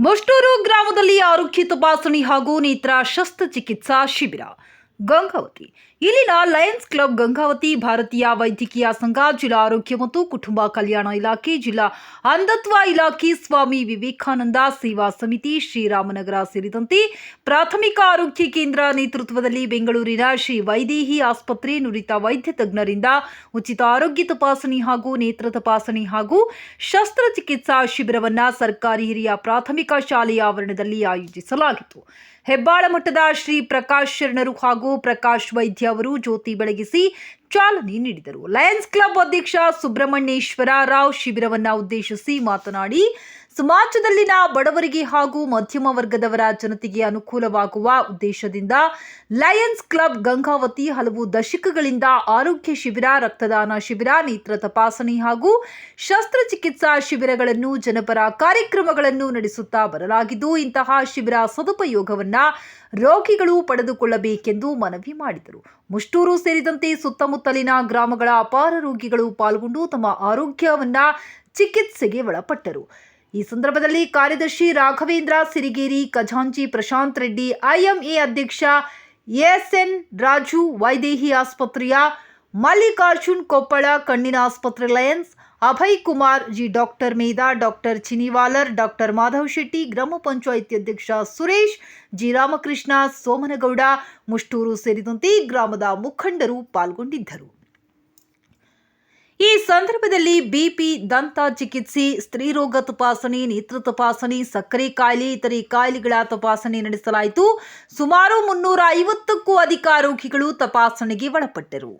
ಮಷ್ಟೂರು ಗ್ರಾಮದಲ್ಲಿ ಆರೋಗ್ಯ ತಪಾಸಣೆ ಹಾಗೂ ನೇತ್ರ ಶಸ್ತ್ರಚಿಕಿತ್ಸಾ ಶಿಬಿರ. ಗಂಗಾವತಿ. ಇಲ್ಲಿನ ಲಯನ್ಸ್ ಕ್ಲಬ್ ಗಂಗಾವತಿ ಭಾರತೀಯ ವೈದ್ಯಕೀಯ ಸಂಘ, ಜಿಲ್ಲಾ ಆರೋಗ್ಯ ಮತ್ತು ಕುಟುಂಬ ಕಲ್ಯಾಣ ಇಲಾಖೆ, ಜಿಲ್ಲಾ ಅಂಧತ್ವ ಇಲಾಖೆ, ಸ್ವಾಮಿ ವಿವೇಕಾನಂದ ಸೇವಾ ಸಮಿತಿ, ಶ್ರೀರಾಮನಗರ ಸೇರಿದಂತೆ ಪ್ರಾಥಮಿಕ ಆರೋಗ್ಯ ಕೇಂದ್ರ ನೇತೃತ್ವದಲ್ಲಿ ಬೆಂಗಳೂರಿನ ಶ್ರೀ ವೈದೇಹಿ ಆಸ್ಪತ್ರೆ ನುರಿತ ವೈದ್ಯ ತಜ್ಞರಿಂದ ಉಚಿತ ಆರೋಗ್ಯ ತಪಾಸಣೆ ಹಾಗೂ ನೇತ್ರ ತಪಾಸಣೆ ಹಾಗೂ ಶಸ್ತ್ರಚಿಕಿತ್ಸಾ ಶಿಬಿರವನ್ನು ಸರ್ಕಾರಿ ಹಿರಿಯ ಪ್ರಾಥಮಿಕ ಶಾಲೆಯ ಆವರಣದಲ್ಲಿ ಆಯೋಜಿಸಲಾಗಿತ್ತು. ಹೆಬ್ಬಾಳ ಮಠದ ಶ್ರೀ ಪ್ರಕಾಶ್ ಶರಣರು ಹಾಗೂ ಪ್ರಕಾಶ್ ವೈದ್ಯ ಅವರು ಜ್ಯೋತಿ ಬೆಳಗಿಸಿ ಚಾಲನೆ ನೀಡಿದರು. ಲಯನ್ಸ್ ಕ್ಲಬ್ ಅಧ್ಯಕ್ಷ ಸುಬ್ರಹ್ಮಣ್ಯೇಶ್ವರ ರಾವ್ ಶಿಬಿರವನ್ನು ಉದ್ದೇಶಿಸಿ ಮಾತನಾಡಿ ಸಮಾಜದಲ್ಲಿನ ಬಡವರಿಗೆ ಹಾಗೂ ಮಧ್ಯಮ ವರ್ಗದವರ ಜನತೆಗೆ ಅನುಕೂಲವಾಗುವ ಉದ್ದೇಶದಿಂದ ಲಯನ್ಸ್ ಕ್ಲಬ್ ಗಂಗಾವತಿ ಹಲವು ದಶಕಗಳಿಂದ ಆರೋಗ್ಯ ಶಿಬಿರ, ರಕ್ತದಾನ ಶಿಬಿರ, ನೇತ್ರ ತಪಾಸಣೆ ಹಾಗೂ ಶಸ್ತ್ರಚಿಕಿತ್ಸಾ ಶಿಬಿರಗಳನ್ನು ಜನಪರ ಕಾರ್ಯಕ್ರಮಗಳನ್ನು ನಡೆಸುತ್ತಾ ಬರಲಾಗಿದ್ದು, ಇಂತಹ ಶಿಬಿರ ಸದುಪಯೋಗವನ್ನ ರೋಗಿಗಳು ಪಡೆದುಕೊಳ್ಳಬೇಕೆಂದು ಮನವಿ ಮಾಡಿದರು. ಮುಷ್ಟೂರು ಸೇರಿದಂತೆ ಸುತ್ತಮುತ್ತಲಿನ ಗ್ರಾಮಗಳ ಅಪಾರ ರೋಗಿಗಳು ಪಾಲ್ಗೊಂಡು ತಮ್ಮ ಆರೋಗ್ಯವನ್ನ ಚಿಕಿತ್ಸೆಗೆ ಒಳಪಟ್ಟರು. ಈ ಸಂದರ್ಭದಲ್ಲಿ ಕಾರ್ಯದರ್ಶಿ ರಾಘವೇಂದ್ರ ಸಿರಿಗೇರಿ ಖಜಾಂಚಿ ಪ್ರಶಾಂತ್ ರೆಡ್ಡಿ ಐಎಂಎ ಅಧ್ಯಕ್ಷ ಎಸ್ಎನ್ ರಾಜು ವೈದೇಹಿ ಆಸ್ಪತ್ರೆಯ ಮಲ್ಲಿಕಾರ್ಜುನ್ ಕೊಪ್ಪಳ ಕಣ್ಣಿನ ಆಸ್ಪತ್ರೆ Lions Abhay Kumar G doctor Medha doctor Chiniwalar doctor Madhav Shetty ಗ್ರಾಮ ಪಂಚಾಯಿತಿ ಅಧ್ಯಕ್ಷ ಸುರೇಶ್ ಜಿ ರಾಮಕೃಷ್ಣ ಸೋಮನಗೌಡ ಮುಷ್ಟೂರು ಸೇರಿದಂತೆ ಗ್ರಾಮದ ಮುಖಂಡರು ಪಾಲ್ಗೊಂಡಿದ್ದರು ಈ ಸಂದರ್ಭದಲ್ಲಿ ಬಿಪಿ ದಂತ ಚಿಕಿತ್ಸೆ ಸ್ತ್ರೀರೋಗ ತಪಾಸಣೆ, ನೇತ್ರ ತಪಾಸಣೆ, ಸಕ್ಕರೆ ಕಾಯಿಲೆ ಇತರೆ ಕಾಯಿಲೆಗಳ ತಪಾಸಣೆ ನಡೆಸಲಾಯಿತು. ಸುಮಾರು ಮುನ್ನೂರ ಐವತ್ತಕ್ಕೂ ಅಧಿಕ ರೋಗಿಗಳು ತಪಾಸಣೆಗೆ ಒಳಪಟ್ಟರು.